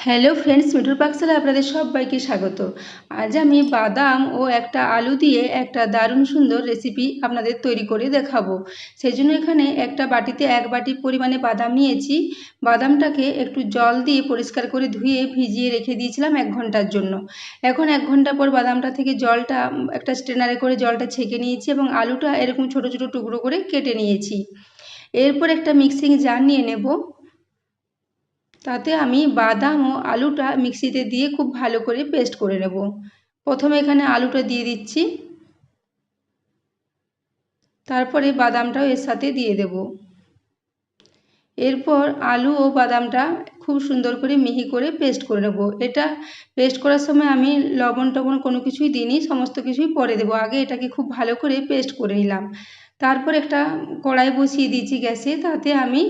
Hello friends মিঠুর পাকশালে আপনাদের সবাইকে স্বাগত। আজ আমি বাদাম ও একটা আলু দিয়ে একটা দারুণ সুন্দর রেসিপি আপনাদের তৈরি করে দেখাবো। সেই জন্য এখানে একটা বাটিতে এক বাটি পরিমাণে বাদাম নিয়েছি। বাদামটাকে একটু জল দিয়ে পরিষ্কার করে ধুয়ে ভিজিয়ে রেখে দিয়েছিলাম এক ঘণ্টার জন্য। এখন এক ঘণ্টা পর বাদামটা থেকে জলটা, একটা স্ট্রেনারে করে জলটা ছেঁকে নিয়েছি এবং আলুটা এরকম ছোট ছোট টুকরো করে কেটে নিয়েছি। এরপর একটা মিক্সিং জার নিয়ে নেব। তাতে আমি বাদাম ও আলুটা মিক্সিতে দিয়ে খুব ভালো করে পেস্ট করে নেব। প্রথমে এখানে আলুটা দিয়ে দিচ্ছি। তারপরে বাদামটাও এর সাথে দিয়ে দেব। এরপর আলু ও বাদামটা খুব সুন্দর করে মিহি করে পেস্ট করে নেব। এটা পেস্ট করার সময় আমি লবণ টবণ কোনো কিছুই দিইনি, সমস্ত কিছুই পরে দেবো। আগে এটাকে খুব ভালো করে পেস্ট করে নিলাম। তারপর একটা কড়াই বসিয়ে দিয়েছি গ্যাসে, তাতে আমি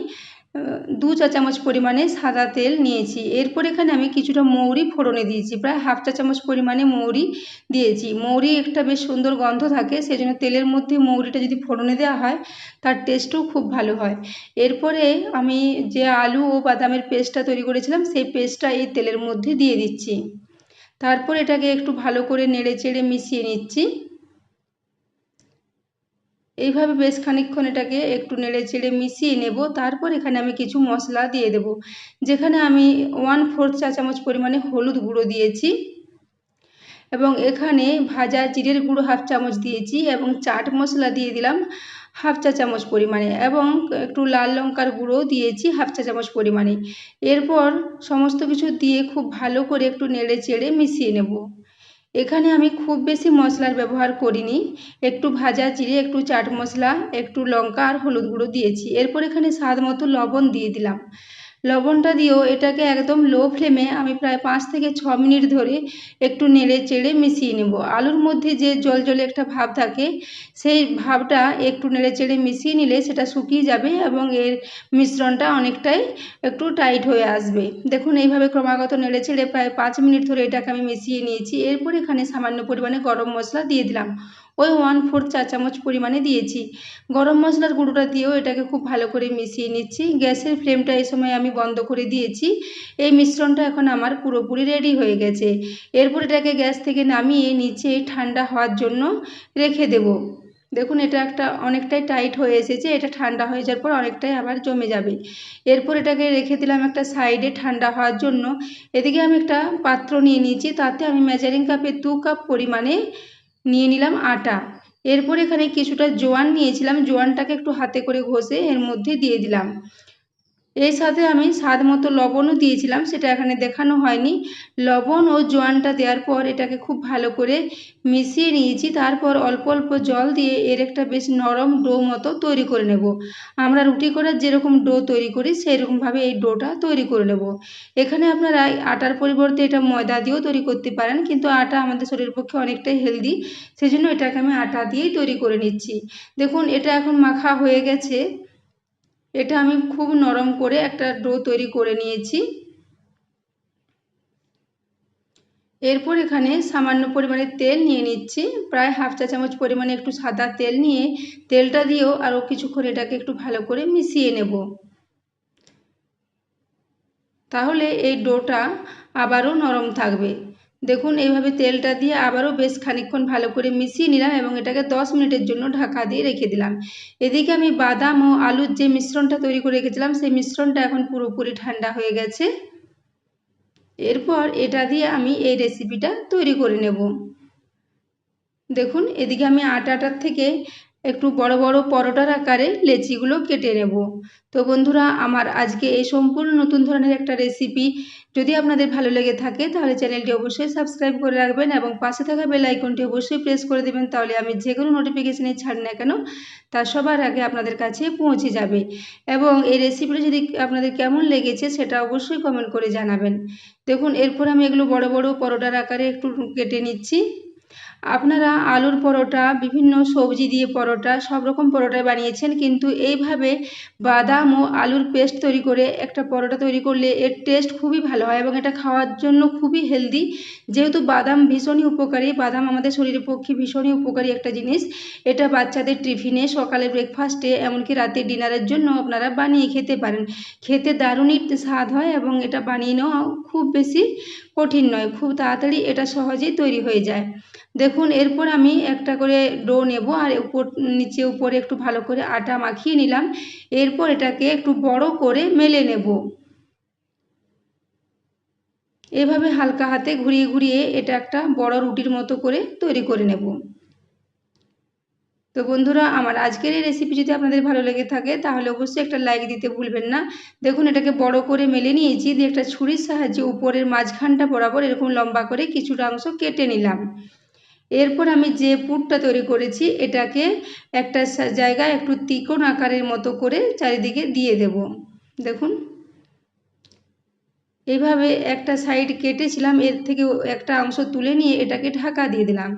দু চা চামচ পরিমাণে সাদা তেল নিয়েছি। এরপর এখানে আমি কিছুটা মৌরি ফোড়নে দিয়েছি, প্রায় হাফ চা চামচ পরিমাণে মৌরি দিয়েছি। মৌরি একটা বেশ সুন্দর গন্ধ থাকে সেই জন্য তেলের মধ্যে মৌরিটা যদি ফোড়নে দেওয়া হয়, তার টেস্টও খুব ভালো হয়। এরপরে আমি যে আলু ও বাদামের পেস্টটা তৈরি করেছিলাম, সেই পেস্টটা এই তেলের মধ্যে দিয়ে দিচ্ছি। তারপর এটাকে একটু ভালো করে নেড়ে চেড়ে মিশিয়ে নিচ্ছি। এইভাবে বেশ খানিকক্ষণ এটাকে একটু নেড়ে চেড়ে মিশিয়ে নেব। তারপর এখানে আমি কিছু মশলা দিয়ে দেব। যেখানে আমি ওয়ান ফোর্থ চা চামচ পরিমাণে হলুদ গুঁড়ো দিয়েছি এবং এখানে ভাজা জিরের গুঁড়ো হাফ চামচ দিয়েছি এবং চাট মশলা দিয়ে দিলাম হাফ চা চামচ পরিমাণে এবং একটু লাল লঙ্কার গুঁড়ো দিয়েছি হাফ চা চামচ পরিমাণে। এরপর সমস্ত কিছু দিয়ে খুব ভালো করে একটু নেড়ে চেড়ে মিশিয়ে নেব। এখানে আমি খুব বেশি মশলার ব্যবহার করিনি। একটু ভাজা জিরে, একটু চাট মশলা, একটু লঙ্কা আর হলুদ গুঁড়ো দিয়েছি। এরপর এখানে স্বাদ মতো লবণ দিয়ে দিলাম। লবণটা দিয়েও এটাকে একদম লো ফ্লেমে আমি প্রায় পাঁচ থেকে ছ মিনিট ধরে একটু নেড়ে চেড়ে মিশিয়ে নেব। আলুর মধ্যে যে জল জলে একটা ভাব থাকে, সেই ভাবটা একটু নেড়ে চেড়ে মিশিয়ে নিলে সেটা শুকিয়ে যাবে এবং এর মিশ্রণটা অনেকটাই একটু টাইট হয়ে আসবে। দেখুন, এইভাবে ক্রমাগত নেড়ে চেড়ে প্রায় পাঁচ মিনিট ধরে এটাকে আমি মিশিয়ে নিয়েছি। এরপর এখানে সামান্য পরিমাণে গরম মশলা দিয়ে দিলাম। ওই ওয়ান ফোর্থ চা চামচ পরিমাণে দিয়েছি। গরম মশলার গুঁড়োটা দিয়েও এটাকে খুব ভালো করে মিশিয়ে নিচ্ছি। গ্যাসের ফ্লেমটা এই সময় আমি বন্ধ করে দিয়েছি। এই মিশ্রণটা এখন আমার পুরোপুরি রেডি হয়ে গেছে। এরপর এটাকে গ্যাস থেকে নামিয়ে নিচে ঠান্ডা হওয়ার জন্য রেখে দেব। দেখুন, এটা একটা অনেকটাই টাইট হয়ে এসেছে। এটা ঠান্ডা হয়ে যাওয়ার পর অনেকটাই আবার জমে যাবে। এরপর এটাকে রেখে দিলাম একটা সাইডে ঠান্ডা হওয়ার জন্য। এদিকে আমি একটা পাত্র নিয়ে নিয়েছি। তাতে আমি মেজারিং কাপের দু কাপ পরিমাণে নিয়ে নিলাম আটা। এরপর এখানে কিছুটা জোয়ান নিয়েছিলাম। জোয়ানটাকে একটু হাতে করে ঘষে এর মধ্যে দিয়ে দিলাম। এর সাথে আমি স্বাদ মতো লবণও দিয়েছিলাম, সেটা এখানে দেখানো হয়নি। লবণ ও জোয়ানটা দেওয়ার পর এটাকে খুব ভালো করে মিশিয়ে নিয়েছি, তারপর অল্প অল্প জল দিয়ে এর একটা বেশ নরম ডো মতো তৈরি করে নেব। আমরা রুটি করার যেরকম ডো তৈরি করি, সেরকমভাবে এই ডোটা তৈরি করে নেব। এখানে আপনারা আটার পরিবর্তে এটা ময়দা দিয়েও তৈরি করতে পারেন, কিন্তু আটা আমাদের শরীরের পক্ষে অনেকটাই হেলদি সেই জন্য এটাকে আমি আটা দিয়েই তৈরি করে নিচ্ছি। দেখুন, এটা এখন মাখা হয়ে গেছে। এটা আমি খুব নরম করে একটা ডো তৈরি করে নিয়েছি। এরপর এখানে সামান্য পরিমাণে তেল নিয়ে নিচ্ছি। প্রায় হাফ চা চামচ পরিমাণে একটু সাদা তেল নিয়ে তেলটা দিয়েও আরও কিছুক্ষণ এটাকে একটু ভালো করে মিশিয়ে নেব। তাহলে এই ডোটা আবারও নরম থাকবে। দেখুন, এইভাবে তেলটা দিয়ে আবারও বেশ খানিকক্ষণ ভালো করে মিশিয়ে নিলাম এবং এটাকে দশ মিনিটের জন্য ঢাকা দিয়ে রেখে দিলাম। এদিকে আমি বাদাম ও আলুর যে মিশ্রণটা তৈরি করে রেখেছিলাম, সেই মিশ্রণটা এখন পুরোপুরি ঠান্ডা হয়ে গেছে। এরপর এটা দিয়ে আমি এই রেসিপিটা তৈরি করে নেব। দেখুন, এদিকে আমি আটাটার থেকে একটু বড় বড় পরোটার আকারে লেচিগুলো কেটে নেব। তো বন্ধুরা, আমার আজকে এই সম্পূর্ণ নতুন ধরনের একটা রেসিপি যদি আপনাদের ভালো লেগে থাকে, তাহলে চ্যানেলটি অবশ্যই সাবস্ক্রাইব করে রাখবেন এবং পাশে থাকা বেল আইকনটি অবশ্যই প্রেস করে দেবেন, তাহলে আমি যে কোনো নোটিফিকেশানে ছাড় না কেন, তা সবার আগে আপনাদের কাছে পৌঁছে যাবে। এবং এই রেসিপিটা যদি আপনাদের কেমন লেগেছে, সেটা অবশ্যই কমেন্ট করে জানাবেন। দেখুন, এরপর আমি এগুলো বড় বড় পরোটার আকারে একটু কেটে নিচ্ছি। আপনারা আলুর পরোটা, বিভিন্ন সবজি দিয়ে পরোটা, সব রকম পরোটা বানিয়েছেন, কিন্তু এইভাবে বাদাম ও আলুর পেস্ট তৈরি করে একটা পরোটা তৈরি করলে এর টেস্ট খুবই ভালো হয় এবং এটা খাওয়ার জন্য খুবই হেলদি। যেহেতু বাদাম ভীষণই উপকারী, বাদাম আমাদের শরীরের পক্ষে ভীষণই উপকারী একটা জিনিস। এটা বাচ্চাদের টিফিনে, সকালে ব্রেকফাস্টে, এমনকি রাতে ডিনারের জন্য আপনারা বানিয়ে খেতে পারেন। খেতে দারুণই স্বাদ হয় এবং এটা বানিয়ে নেওয়া খুব বেশি কঠিন নয়, খুব তাড়াতাড়ি এটা সহজেই তৈরি হয়ে যায়। দেখুন, এরপর আমি একটা করে ডো নেব আর উপর, নিচে উপরে একটু ভালো করে আটা মাখিয়ে নিলাম। এরপর এটাকে একটু বড় করে মেলে নেব। এভাবে হালকা হাতে ঘুরিয়ে ঘুরিয়ে এটা একটা বড় রুটির মতো করে তৈরি করে নেব। তো বন্ধুরা, আমার আজকের এই রেসিপি যদি আপনাদের ভালো লেগে থাকে, তাহলে অবশ্যই একটা লাইক দিতে ভুলবেন না। দেখুন, এটাকে বড় করে মেলে নিয়েছি, দিয়ে একটা ছুরির সাহায্যে উপরের মাঝখানটা বরাবর এরকম লম্বা করে কিছুটা অংশ কেটে নিলাম। এরপর আমি যে পুরটা তৈরি করেছি, এটাকে একটা জায়গায় একটু তিকোণ আকারের মতো করে চারিদিকে দিয়ে দেব। দেখুন। এইভাবে একটা সাইড কেটেছিলাম, এর থেকে একটা অংশ তুলে নিয়ে এটাকে ঢাকা দিয়ে দিলাম।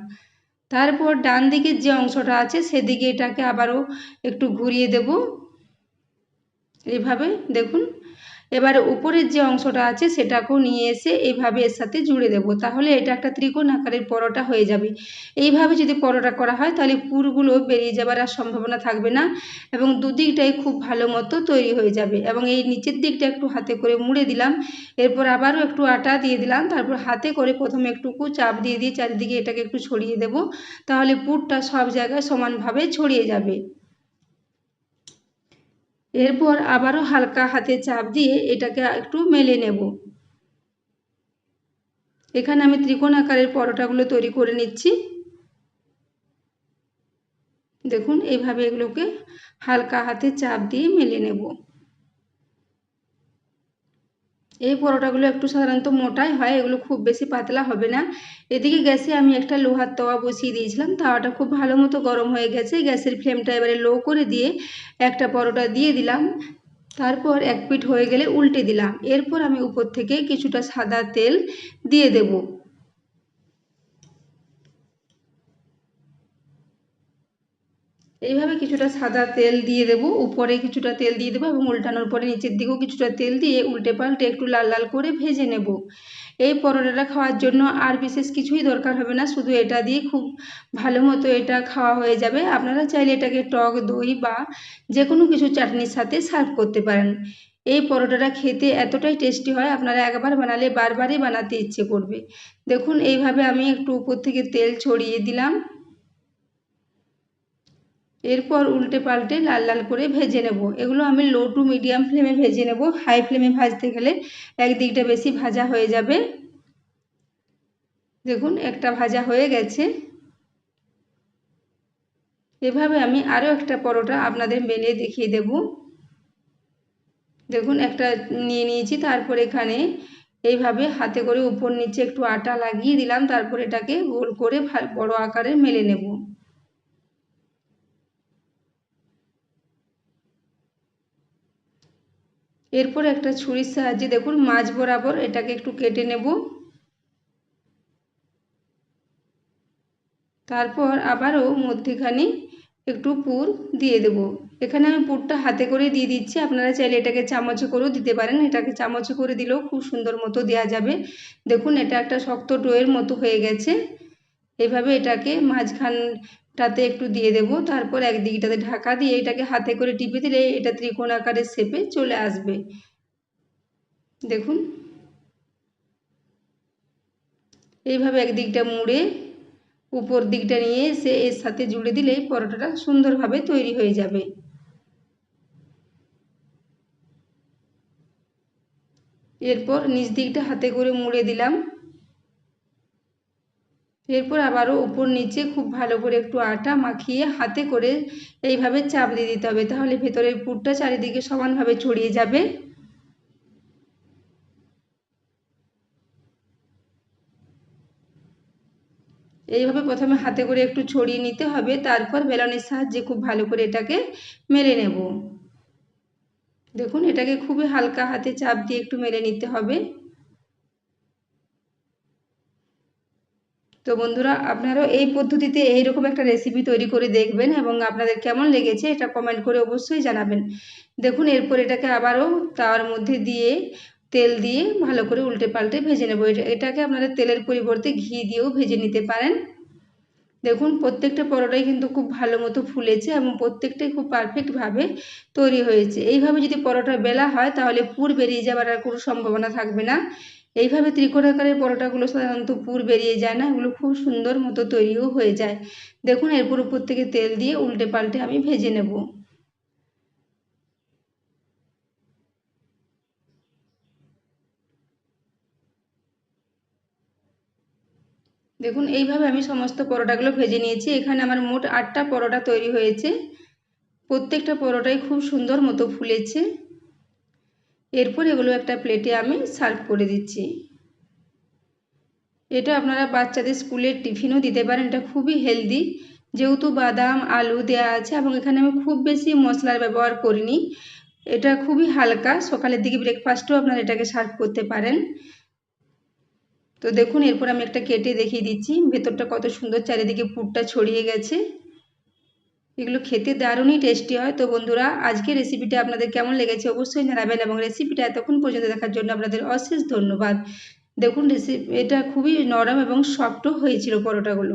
তারপর ডান দিকের যে অংশটা আছে, সেদিকে এটাকে আবারও একটু ঘুরিয়ে দেব। এইভাবে দেখুন। এবারে উপরের যে অংশটা আছে সেটাকেও নিয়ে এসে এইভাবে এর সাথে জুড়ে দেব। তাহলে এটা একটা ত্রিকোণ আকারের পরোটা হয়ে যাবে। এইভাবে যদি পরোটা করা হয় তাহলে পুরগুলো বেরিয়ে যাবার আর সম্ভাবনা থাকবে না এবং দুদিকটাই খুব ভালো মতো তৈরি হয়ে যাবে এবং এই নিচের দিকটা একটু হাতে করে মুড়ে দিলাম। এরপর আবারও একটু আটা দিয়ে দিলাম। তারপর হাতে করে প্রথমে একটুকু চাপ দিয়ে দিয়ে চারিদিকে এটাকে একটু ছড়িয়ে দেব। তাহলে পুরটা সব জায়গায় সমানভাবে ছড়িয়ে যাবে। এরপর আবারও হালকা হাতে চাপ দিয়ে এটাকে একটু মেলে নেব। এখানে আমি ত্রিকোণ আকারের পরোটাগুলো তৈরি করে নিচ্ছি। দেখুন, এইভাবে এগুলোকে হালকা হাতে চাপ দিয়ে মেলে নেব। এই পরোটাগুলো একটু সাধারণত মোটাই হয়, এগুলো খুব বেশি পাতলা হবে না। এদিকে গ্যাসে আমি একটা লোহার তাওয়া বসিয়ে দিয়েছিলাম, তাওয়াটা খুব ভালো মতো গরম হয়ে গেছে। গ্যাসের ফ্লেমটা এবারে লো করে দিয়ে একটা পরোটা দিয়ে দিলাম। তারপর এক পিঠ হয়ে গেলে উল্টে দিলাম। এরপর আমি উপর থেকে কিছুটা সাদা তেল দিয়ে দেবো। এইভাবে কিছুটা সাদা তেল দিয়ে দেব, উপরে কিছুটা তেল দিয়ে দেবো এবং উল্টানোর পরে নিচের দিকেও কিছুটা তেল দিয়ে উল্টে পাল্টে একটু লাল লাল করে ভেজে নেব। এই পরোটাটা খাওয়ার জন্য আর বিশেষ কিছুই দরকার হবে না, শুধু এটা দিয়ে খুব ভালো মতো এটা খাওয়া হয়ে যাবে। আপনারা চাইলে এটাকে টক, দই বা যে কোনো কিছু চাটনির সাথে সার্ভ করতে পারেন। এই পরোটাটা খেতে এতটাই টেস্টি হয়, আপনারা একবার বানালে বারবারই বানাতে ইচ্ছে করবে। দেখুন, এইভাবে আমি একটু উপর থেকে তেল ছড়িয়ে দিলাম। এরপর উল্টে পাল্টে লাল লাল করে ভেজে নেব। এগুলো আমি লো টু মিডিয়াম ফ্লেমে ভেজে নেব। হাই ফ্লেমে ভাজতে গেলে একদিকটা বেশি ভাজা হয়ে যাবে। দেখুন, একটা ভাজা হয়ে গেছে। এভাবে আমি আরও একটা পরোটা আপনাদের মেলে দেখিয়ে দেব। দেখুন, একটা নিয়ে নিয়েছি, তারপর এখানে এইভাবে হাতে করে উপর নিচে একটু আটা লাগিয়ে দিলাম, তারপর এটাকে গোল করে বড় আকারে মেলে নেব। এরপর একটা ছুরির সাহায্যে দেখুন মাছ বরাবর এটাকে একটু কেটে নেব। তারপর আবারও মধ্যেখানে একটু পুর দিয়ে দেব। এখানে আমি পুরটা হাতে করে দিয়ে দিচ্ছি। আপনারা চাইলে এটাকে চামচে করেও দিতে পারেন। এটাকে চামচে করে দিলেও খুব সুন্দর মতো দেওয়া যাবে। দেখুন, এটা একটা শক্ত ডোয়ের মতো হয়ে গেছে। এভাবে এটাকে মাঝখান টাতে একটু দিয়ে দেব। তারপর একদিকটাতে ঢাকা দিয়ে এটাকে হাতে করে টিপে দিলে এটা ত্রিকোণ আকারের শেপে চলে আসবে। দেখুন। এইভাবে একদিকটা মুড়ে উপর দিকটা নিয়ে এসে এর সাথে জুড়ে দিলে পরোটাটা সুন্দরভাবে তৈরি হয়ে যাবে। এরপর নিচ দিকটা হাতে করে মুড়ে দিলাম। এরপর আবারও উপর নিচে খুব ভালো করে একটু আটা মাখিয়ে হাতে করে এইভাবে চাপ দিয়ে দিতে হবে। তাহলে ভেতরের পুরটা চারিদিকে সমানভাবে ছড়িয়ে যাবে। এইভাবে প্রথমে হাতে করে একটু ছড়িয়ে নিতে হবে, তারপর বেলনের সাহায্যে খুব ভালো করে এটাকে মেলে নেব। দেখুন, এটাকে খুবই হালকা হাতে চাপ দিয়ে একটু মেলে নিতে হবে। তো বন্ধুরা, আপনারাও এই পদ্ধতিতে এইরকম একটা রেসিপি তৈরি করে দেখবেন এবং আপনাদের কেমন লেগেছে এটা কমেন্ট করে অবশ্যই জানাবেন। দেখুন, এরপর এটাকে আবারও তার মধ্যে দিয়ে তেল দিয়ে ভালো করে উল্টে পাল্টে ভেজে নেব। এটাকে আপনারা তেলের পরিবর্তে ঘি দিয়েও ভেজে নিতে পারেন। দেখুন, প্রত্যেকটা পরোটাই কিন্তু খুব ভালো মতো ফুলেছে এবং প্রত্যেকটাই খুব পারফেক্টভাবে তৈরি হয়েছে। এইভাবে যদি পরোটা বেলা হয় তাহলে পুর বেরিয়ে যাবার আর কোনো সম্ভাবনা থাকবে না। এইভাবে ত্রিকোণাকারের পরোটাগুলো সাধারণত পুর বেরিয়ে যায় না, এগুলো খুব সুন্দর মতো তৈরিও হয়ে যায়। দেখুন, এরপর উপর থেকে তেল দিয়ে উল্টে পাল্টে আমি ভেজে নেব। দেখুন, এইভাবে আমি সমস্ত পরোটাগুলো ভেজে নিয়েছি। এখানে আমার মোট আটটা পরোটা তৈরি হয়েছে। প্রত্যেকটা পরোটাই খুব সুন্দর মতো ফুলেছে। এরপর এগুলো একটা প্লেটে আমি সার্ভ করে দিচ্ছি। এটা আপনারা বাচ্চাদের স্কুলের টিফিনও দিতে পারেন, এটা খুবই হেলদি যেহেতু বাদাম, আলু দেওয়া আছে এবং এখানে আমি খুব বেশি মশলার ব্যবহার করিনি। এটা খুবই হালকা, সকালের দিকে ব্রেকফাস্টও আপনারা এটাকে সার্ভ করতে পারেন। তো দেখুন, এরপর আমি একটা কেটে দেখিয়ে দিচ্ছি। ভেতরটা কত সুন্দর চারিদিকে পুরটা ছড়িয়ে গেছে। এগুলো খেতে দারুণই টেস্টি হয়। তো বন্ধুরা আজকে রেসিপিটা আপনাদের কেমন লেগেছে অবশ্যই জানাবেন এবং রেসিপিটা এতক্ষণ পর্যন্ত দেখার জন্য আপনাদের অশেষ ধন্যবাদ। দেখুন রেসিপি এটা খুবই নরম এবং সফটও হয়েছিল পরোটাগুলো।